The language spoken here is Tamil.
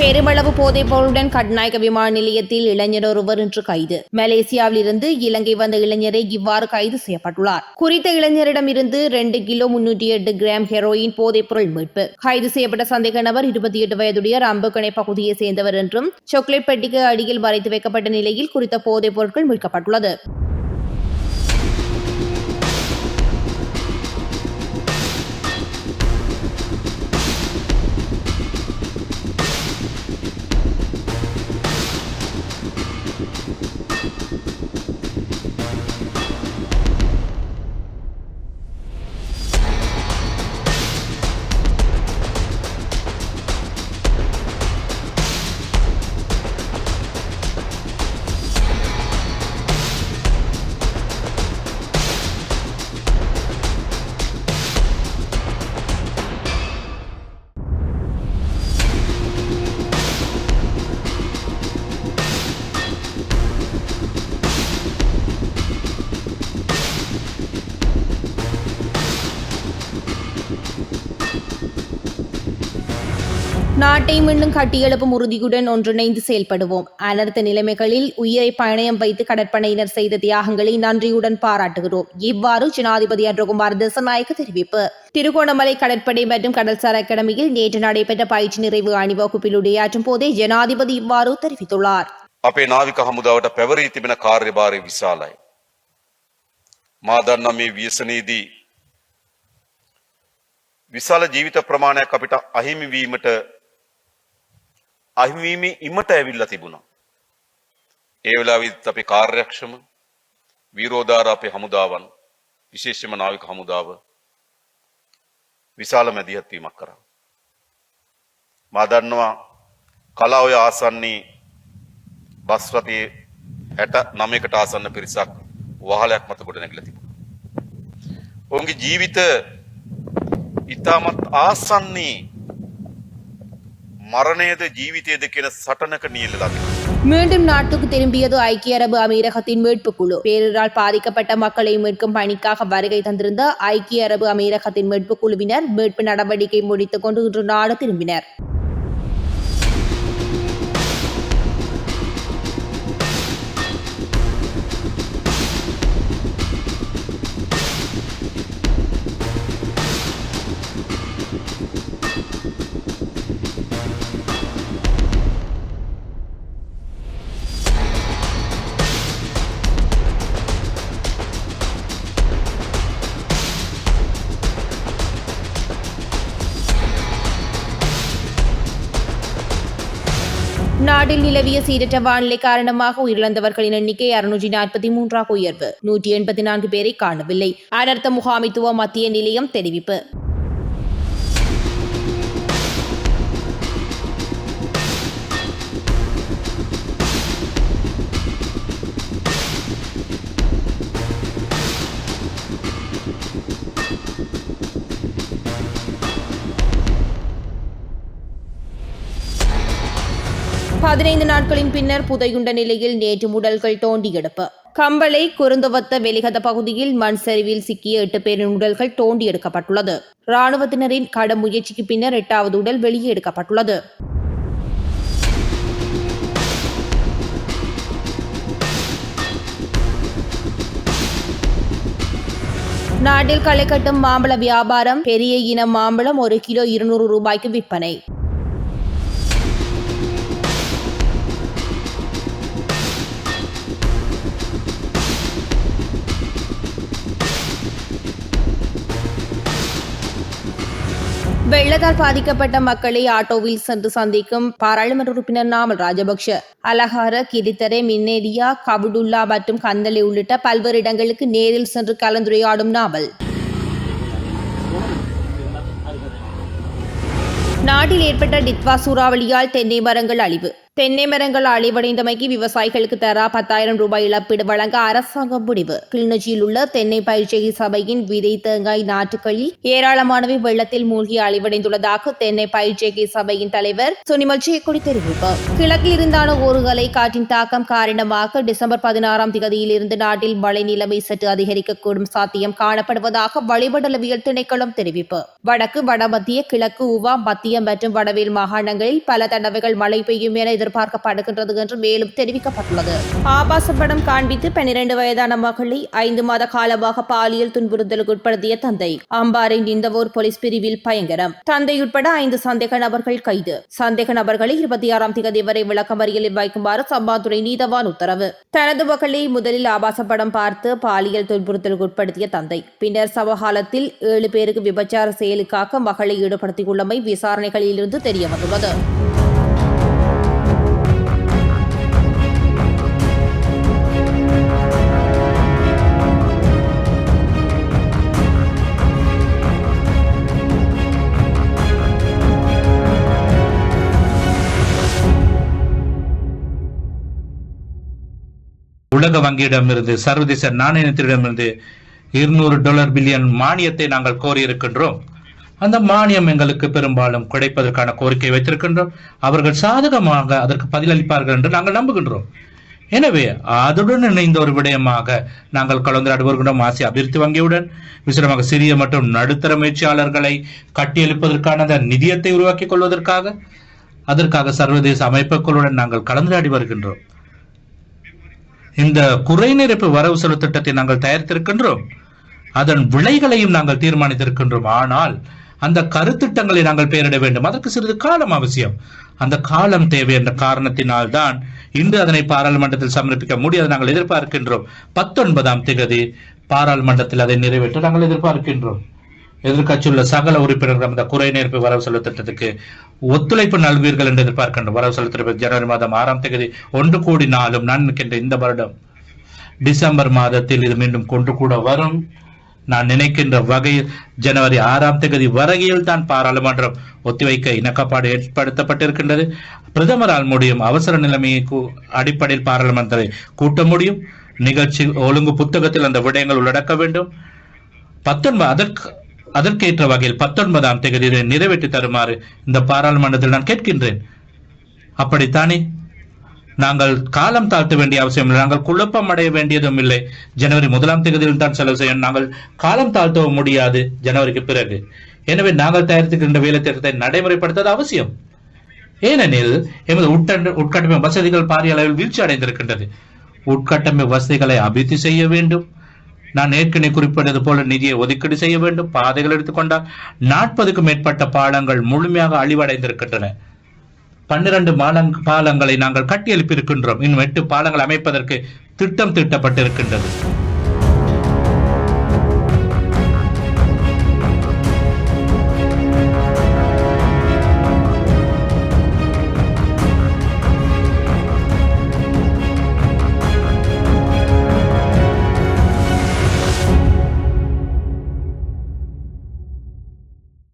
பெருமளவு போதைப் பொருளுடன் கட்நாயக விமான நிலையத்தில் இளைஞர் ஒருவர் இன்று கைது. மலேசியாவில் இருந்து இலங்கை வந்த இளைஞரை இவ்வாறு கைது செய்யப்பட்டுள்ளார். குறித்த இளைஞரிடமிருந்து ரெண்டு கிலோ முன்னூற்றி எட்டு கிராம் ஹெரோயின் போதைப் பொருள் மீட்பு. கைது செய்யப்பட்ட சந்தேக நபர் இருபத்தி எட்டு வயதுடைய ரம்புக்கணை பகுதியை சேர்ந்தவர் என்றும் சாக்லேட் பெட்டிக்கு அடியில் மறைத்து வைக்கப்பட்ட நிலையில் குறித்த போதைப் பொருட்கள் மீட்கப்பட்டுள்ளது. நாட்டை மீண்டும் கட்டியெழுப்பும் உறுதியுடன் ஒன்றிணைந்து செயல்படுவோம் அனர்த்த நிலைமைகளில் உயிரை பணயம் வைத்து கடற்படையினர் செய்த தியாகங்களை நன்றியுடன் பாராட்டுகிறோம் இவ்வாறு ஜனாதிபதி அன்றகுமார் திசநாயக்க தெரிவிப்பு திருகோணமலை கடற்படை மற்றும் கடல்சார் அகாடமியில் நேற்று நடைபெற்ற பயிற்சி நிறைவு அணிவகுப்பில் உரையாற்றும் போதே ஜனாதிபதி இவ்வாறு தெரிவித்துள்ளார் අපේ නාවික හමුදාවට පැවරී තිබෙන කාර්යභාරය විශාලයි. මා දන්නා මේ ව්‍යසනයේදී විශාල ජීවිත ප්‍රමාණයක් අපිට අහිමි වීමට අහිමිවීමේ ඉමට ඇවිල්ලා තිබුණා. ඒ වෙලාවෙත් අපේ කාර්යක්ෂම වීරෝදාර අපේ හමුදාවන් විශේෂම නාවික හමුදාව විශාල මැදිහත් වීමක් කරා. මා දන්නවා කලා ඔය ආසන්නී බස් රථයේ හැට නමයකට ආසන්න පිරිසක් වහලයක් මත ගොඩ නැගිලා තිබුණා. ඔවුන්ගේ ජීවිත ඉතාමත් ආසන්නී மரணேது ஜீவித்தேது சட்டனக்க நீலதாது மீண்டும் நாட்டுக்கு திரும்பியது ஐக்கிய அரபு அமீரகத்தின் மீட்பு குழு பேரிடரால் பாதிக்கப்பட்ட மக்களை மீட்கும் பணிக்காக வருகை தந்திருந்த ஐக்கிய அரபு அமீரகத்தின் மீட்பு குழுவினர் மீட்பு நடவடிக்கை முடித்துக் கொண்டு இன்று நாடு திரும்பினர். நாட்டில் நிலவிய சீரற்ற வானிலை காரணமாக உயிரிழந்தவர்களின் எண்ணிக்கை அறுநூற்றி நாற்பத்தி மூன்றாக உயர்வு. நூற்றி எண்பத்தி நான்கு பேரை காணவில்லை. அனர்த்த முகாமைத்துவ மத்திய நிலையம் தெரிவிப்பு. பதினைந்து நாட்களின் பின்னர் புதையுண்ட நிலையில் நேற்று உடல்கள் தோண்டி எடுப்பு கம்பளை குருந்தவத்த வெளிகத பகுதியில் மண் சரிவில் சிக்கிய எட்டு பேரின் உடல்கள் தோண்டி எடுக்கப்பட்டுள்ளது. ராணுவத்தினரின் கடும் முயற்சிக்கு பின்னர் எட்டாவது உடல் வெளியே எடுக்கப்பட்டுள்ளது. நாட்டில் களை கட்டும் மாம்பழ வியாபாரம் பெரிய இன மாம்பழம் ஒரு கிலோ இருநூறு ரூபாய்க்கு விற்பனை. வெள்ளத்தால் பாதிக்கப்பட்ட மக்களை ஆட்டோவில் சென்று சந்திக்கும் பாராளுமன்ற உறுப்பினர் நாமல் ராஜபக்ஷ. அலஹார கிரித்தரை மின்னேரியா கபுடுல்லா மற்றும் கந்தளை உள்ளிட்ட பல்வேறு இடங்களுக்கு நேரில் சென்று கலந்துரையாடும் நாவல் நாட்டில் ஏற்பட்ட டித்வா சூறாவளியால் தென்னை மரங்கள் அழிவு. தென்னை மரங்கள் அழிவடைந்தமைக்கு விவசாயிகளுக்கு தரா பத்தாயிரம் ரூபாய் இழப்பீடு வழங்க அரசாங்கம் முடிவு. கிளிநொச்சியில் உள்ள தென்னை பயிற்சிகை சபையின் விதை தேங்காய் நாட்டுக்களில் ஏராளமானவை வெள்ளத்தில் மூழ்கி அழிவடைந்துள்ளதாக தென்னை பயிற்சிகை சபையின் தலைவர் சுனிமல் சேக்குடி தெரிவிப்பார் கிழக்கில் இருந்தான ஒரு அலை காற்றின் தாக்கம் காரணமாக டிசம்பர் பதினாறாம் தேதியிலிருந்து நாட்டில் மழை நிலைமை சற்று அதிகரிக்கக்கூடும் சாத்தியம் காணப்படுவதாக வளிமண்டலவியல் திணைக்களம் தெரிவிப்பு. வடக்கு வடமத்திய கிழக்கு உவா மத்திய மற்றும் வடவேல் மாகாணங்களில் பல தடவைகள் மழை பெய்யும் என எதிர்பார்க்கப்படுகின்றது என்று மேலும் தெரிவிக்கப்பட்டுள்ளது. ஆபாச படம் காண்பித்து பனிரெண்டு வயதான மகளை ஐந்து மாத காலமாக பாலியல் துன்புறுத்தலுக்கு உட்படுத்திய தந்தை. அம்பாரின் இந்தவோர் போலீஸ் பிரிவில் பயங்கரம். தந்தை உட்பட ஐந்து சந்தேக நபர்கள் கைது. சந்தேக நபர்களை இருபத்தி ஆறாம் தேதி வரை விளக்கமறியலில் வைக்குமாறு சம்பாத்துறை நீதவான் உத்தரவு. தனது மகளை முதலில் ஆபாச படம் பார்த்து பாலியல் துன்புறுத்தலுக்கு உட்படுத்திய தந்தை. பின்னர் சமகாலத்தில் ஏழு பேருக்கு விபச்சார செயலுக்காக மகளை ஈடுபடுத்தியுள்ளமை விசாரணைகளிலிருந்து தெரியவந்துள்ளது. உலக வங்கியிடமிருந்து சர்வதேச நாணயத்திடமிருந்து இருநூறு டாலர் பில்லியன் மானியத்தை நாங்கள் கோரியிருக்கின்றோம். அந்த மானியம் எங்களுக்கு பெரும்பாலும் கிடைப்பதற்கான கோரிக்கை வைத்திருக்கின்றோம். அவர்கள் சாதகமாக அதற்கு பதிலளிப்பார்கள் என்று நாங்கள் நம்புகின்றோம். எனவே அதுடன் இணைந்த ஒரு விடயமாக நாங்கள் கலந்துரையாடி வருகின்றோம் ஆசிய அபிவிருத்தி வங்கியுடன். விசேடமாக சிறிய மற்றும் நடுத்தர முயற்சியாளர்களை கட்டியெழுப்பதற்கான அந்த நிதியத்தை உருவாக்கிக் கொள்வதற்காக அதற்காக சர்வதேச அமைப்புகளுடன் நாங்கள் கலந்துரையாடி வருகின்றோம். இந்த குறைநிரப்பு வரவு செலவு திட்டத்தை நாங்கள் தயாரித்திருக்கின்றோம். அதன் விலைகளையும் நாங்கள் தீர்மானித்திருக்கின்றோம். ஆனால் அந்த கருத்திட்டங்களை நாங்கள் பெயரிட வேண்டும். அதற்கு சிறிது காலம் அவசியம். அந்த காலம் தேவை என்ற காரணத்தினால் தான் இன்று அதனை பாராளுமன்றத்தில் சமர்ப்பிக்க முடியாது. நாங்கள் எதிர்பார்க்கின்றோம். பத்தொன்பதாம் திகதி பாராளுமன்றத்தில் அதை நிறைவேற்ற நாங்கள் எதிர்பார்க்கின்றோம். எதிர்க்கட்சியுள்ள சகல உறுப்பினர்கள் அந்த குறை நேர்ப்பு வரவு செலவு திட்டத்துக்கு ஒத்துழைப்பு நல்வீர்கள் என்று எதிர்பார்க்கின்ற வரவு செலவு ஜனவரி மாதம் ஆறாம் தேதி ஒன்று கூடி நாளும் நான் இந்த வருடம். டிசம்பர் மாதத்தில் இது மீண்டும் கொண்டு கூட வரும். நான் நினைக்கின்ற வகையில் ஜனவரி ஆறாம் தேதி வரையில் தான் பாராளுமன்றம் ஒத்திவைக்க இணக்கப்பாடு ஏற்படுத்தப்பட்டிருக்கின்றது. பிரதமரால் முடியும் அவசர நிலைமையை அடிப்படையில் பாராளுமன்றத்தை கூட்ட முடியும். நிகழ்ச்சி ஒழுங்கு புத்தகத்தில் அந்த விடயங்கள் உள்ளடக்க வேண்டும். பத்தொன்பது அதற்கு அதற்கேற்ற வகையில் பத்தொன்பதாம் தேதி நிறைவேற்றி தருமாறு இந்த பாராளுமன்றத்தில் நான் கேட்கின்றேன். அப்படித்தானே? நாங்கள் காலம் தாழ்த்த வேண்டிய அவசியம் இல்லை. நாங்கள் குழப்பம் அடைய வேண்டியதும் இல்லை. ஜனவரி முதலாம் தேதியில் தான் செலவு செய்யணும் நாங்கள் காலம் தாழ்த்தவும் முடியாது ஜனவரிக்கு பிறகு. எனவே நாங்கள் தயாரித்துக்கின்ற வேலை திட்டத்தை நடைமுறைப்படுத்துவது அவசியம். ஏனெனில் எமது உட்கட்டமை வசதிகள் பாரிய அளவில் வீழ்ச்சி அடைந்திருக்கின்றது உட்கட்டமை வசதிகளை அபிவிருத்தி செய்ய வேண்டும். நான் ஏற்கனவே குறிப்பிட்டது போல நிதியை ஒதுக்கீடு செய்ய வேண்டும் பாதைகள் எடுத்துக்கொண்டால் நாற்பதுக்கும் மேற்பட்ட பாலங்கள் முழுமையாக அழிவடைந்திருக்கின்றன. பன்னிரண்டு மாலங் பாலங்களை நாங்கள் கட்டியெழுப்பியிருக்கின்றோம். இன்னும் எட்டு பாலங்கள் அமைப்பதற்கு திட்டம் திட்டப்பட்டிருக்கின்றது.